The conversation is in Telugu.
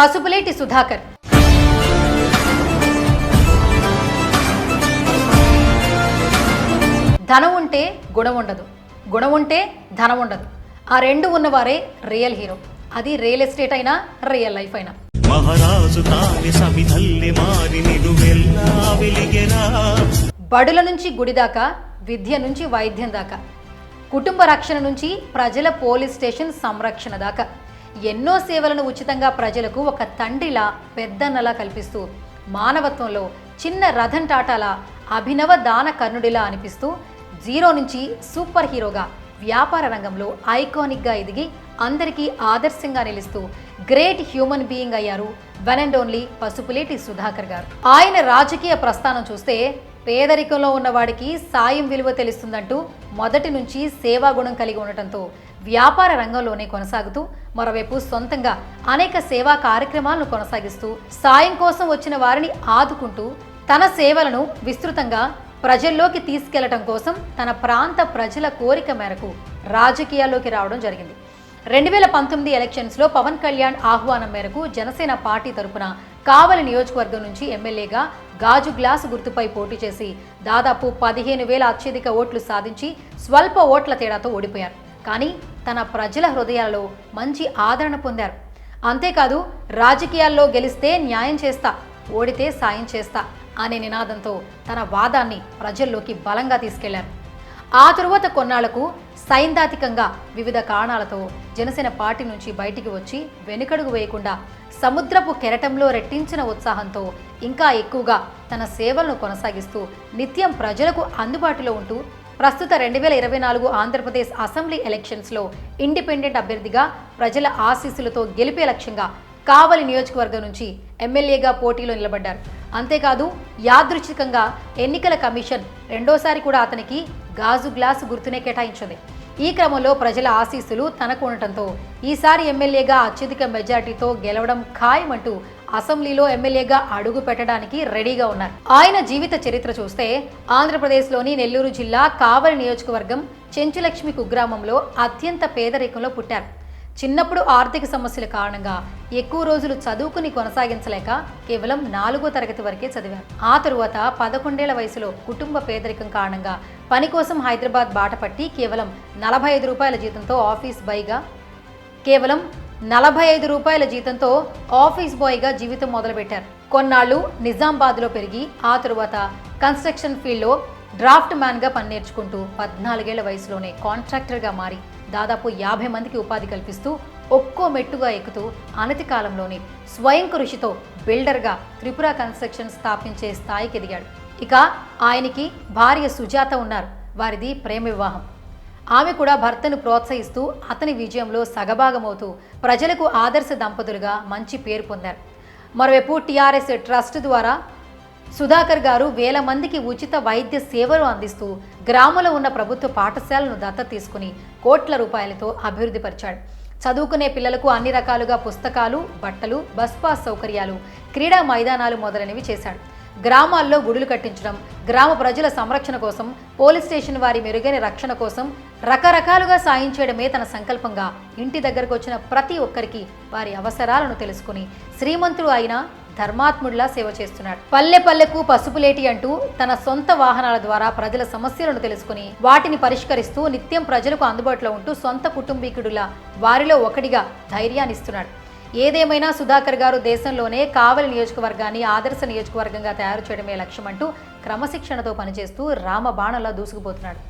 పసుపులేటి సుధాకర్. ధనం ఉంటే గుణం ఉండదు గుణం ఉంటే ధనం ఉండదు. ఆ రెండు ఉన్నవారే రియల్ హీరో. అది రియల్ ఎస్టేట్ అయినా రియల్ లైఫ్ అయినా. మహారాజు బడుల నుంచి గుడి దాకా విద్య నుంచి వైద్యం దాకా కుటుంబ రక్షణ నుంచి ప్రజల పోలీస్ స్టేషన్ సంరక్షణ దాకా. ఎన్నో సేవలను ఉచితంగా ప్రజలకు ఒక తండ్రిలా పెద్దన్నలా కల్పిస్తూ మానవత్వంలో చిన్న రథన్ టాటాలా అభినవ దాన కర్ణుడిలా అనిపిస్తూ జీరో నుంచి సూపర్ హీరోగా వ్యాపార రంగంలో ఐకానిక్గా ఎదిగి అందరికీ ఆదర్శంగా నిలుస్తూ గ్రేట్ హ్యూమన్ బీయింగ్ అయ్యారు one and only Pasupuleti Sudhakar garu. ఆయన రాజకీయ ప్రస్థానం చూస్తే పేదరికంలో ఉన్నవాడికి సాయం విలువ తెలుస్తుందంటూ మొదటి నుంచి సేవా గుణం కలిగి ఉండటంతో వ్యాపార రంగంలోనే కొనసాగుతూ మరోవైపు సొంతంగా అనేక సేవా కార్యక్రమాలను కొనసాగిస్తూ సాయం కోసం వచ్చిన వారిని ఆదుకుంటూ తన సేవలను విస్తృతంగా ప్రజల్లోకి తీసుకెళ్ళటం కోసం తన ప్రాంత ప్రజల కోరిక మేరకు రాజకీయాల్లోకి రావడం జరిగింది. రెండు వేల పంతొమ్మిది ఎలక్షన్స్లో పవన్ కళ్యాణ్ ఆహ్వానం మేరకు జనసేన పార్టీ తరపున కావలి నియోజకవర్గం నుంచి ఎమ్మెల్యేగా గాజు గ్లాసు గుర్తుపై పోటీ చేసి దాదాపు పదిహేను వేల అత్యధిక ఓట్లు సాధించి స్వల్ప ఓట్ల తేడాతో ఓడిపోయారు. కానీ తన ప్రజల హృదయాలలో మంచి ఆదరణ పొందారు. అంతేకాదు రాజకీయాల్లో గెలిస్తే న్యాయం చేస్తా ఓడితే సాయం చేస్తా అనే నినాదంతో తన వాదాన్ని ప్రజల్లోకి బలంగా తీసుకెళ్ళారు. ఆ తరువాత కొన్నాళ్ళకు సైద్ధాంతికంగా వివిధ కారణాలతో జనసేన పార్టీ నుంచి బయటికి వచ్చి వెనుకడుగు వేయకుండా సముద్రపు కెరటంలో రెట్టించిన ఉత్సాహంతో ఇంకా ఎక్కువగా తన సేవలను కొనసాగిస్తూ నిత్యం ప్రజలకు అందుబాటులో ఉంటూ ప్రస్తుత రెండు వేల ఇరవై నాలుగు ఆంధ్రప్రదేశ్ అసెంబ్లీ ఎలక్షన్స్లో ఇండిపెండెంట్ అభ్యర్థిగా ప్రజల ఆశీస్సులతో గెలిపే లక్ష్యంగా కావలి నియోజకవర్గం నుంచి ఎమ్మెల్యేగా పోటీలో నిలబడ్డారు. అంతేకాదు యాదృచ్ఛికంగా ఎన్నికల కమిషన్ రెండోసారి కూడా అతనికి గాజు గ్లాసు గుర్తునే కేటాయించింది. ఈ క్రమంలో ప్రజల ఆశీస్సులు తనకు ఉండటంతో ఈసారి ఎమ్మెల్యేగా అత్యధిక మెజార్టీతో గెలవడం ఖాయమంటూ అసెంబ్లీలో ఎమ్మెల్యేగా అడుగు పెట్టడానికి రెడీగా ఉన్నారు. ఆయన జీవిత చరిత్ర చూస్తే ఆంధ్రప్రదేశ్లోని నెల్లూరు జిల్లా కావలి నియోజకవర్గం చెంచులక్ష్మి కుగ్రామంలో అత్యంత పేదరికంలో పుట్టారు. చిన్నప్పుడు ఆర్థిక సమస్యల కారణంగా ఎక్కువ రోజులు చదువుకుని కొనసాగించలేక కేవలం నాలుగో తరగతి వరకే చదివారు ఆ తరువాత పదకొండేళ్ళ వయసులో కుటుంబ పేదరికం కారణంగా పని కోసం హైదరాబాద్ బాటపట్టి కేవలం నలభై ఐదు రూపాయల జీతంతో ఆఫీస్ బాయ్గా కేవలం నలభై ఐదు రూపాయల జీతంతో ఆఫీస్ బాయ్గా జీవితం మొదలుపెట్టారు. కొన్నాళ్ళు నిజామాబాద్లో పెరిగి ఆ తరువాత కన్స్ట్రక్షన్ ఫీల్డ్లో డ్రాఫ్ట్ మ్యాన్గా పని నేర్చుకుంటూ పద్నాలుగేళ్ళ వయసులోనే కాంట్రాక్టర్గా మారి దాదాపు యాభై మందికి ఉపాధి కల్పిస్తూ ఒక్కో మెట్టుగా ఎక్కుతూ అనతి కాలంలోనే స్వయం కృషితో బిల్డర్గా త్రిపుర కన్స్ట్రక్షన్ స్థాపించే స్థాయికి ఎదిగాడు. ఇక ఆయనకి భార్య సుజాత ఉన్నారు. వారిది ప్రేమ వివాహం. ఆమె కూడా భర్తను ప్రోత్సహిస్తూ అతని విజయంలో సగభాగమవుతూ ప్రజలకు ఆదర్శ దంపతులుగా మంచి పేరు పొందారు. మరోవైపు టీఆర్ఎస్ ట్రస్ట్ ద్వారా సుధాకర్ గారు వేల మందికి ఉచిత వైద్య సేవలు అందిస్తూ గ్రామంలో ఉన్న ప్రభుత్వ పాఠశాలను దత్త తీసుకుని కోట్ల రూపాయలతో అభివృద్ధి పరిచాడు. చదువుకునే పిల్లలకు అన్ని రకాలుగా పుస్తకాలు బట్టలు బస్ పాస్ సౌకర్యాలు క్రీడా మైదానాలు మొదలైనవి చేశాడు. గ్రామాల్లో గుడులు కట్టించడం గ్రామ ప్రజల సంరక్షణ కోసం పోలీస్ స్టేషన్ వారి మెరుగైన రక్షణ కోసం రకరకాలుగా సాయం చేయడమే తన సంకల్పంగా ఇంటి దగ్గరకు వచ్చిన ప్రతి ఒక్కరికి వారి అవసరాలను తెలుసుకుని శ్రీమంతుడు అయిన ధర్మాత్ముడిలా సేవ చేస్తున్నాడు. పల్లె పల్లెకు పసుపులేటి అంటూ తన సొంత వాహనాల ద్వారా ప్రజల సమస్యలను తెలుసుకుని వాటిని పరిష్కరిస్తూ నిత్యం ప్రజలకు అందుబాటులో ఉంటూ సొంత కుటుంబీకుడులా వారిలో ఒకటిగా ధైర్యాన్నిస్తున్నాడు. ఏదేమైనా సుధాకర్ గారు దేశంలోనే కావలి నియోజకవర్గాన్ని ఆదర్శ నియోజకవర్గంగా తయారు చేయడమే లక్ష్యమంటూ క్రమశిక్షణతో పనిచేస్తూ రామబాణంలా దూసుకుపోతున్నాడు.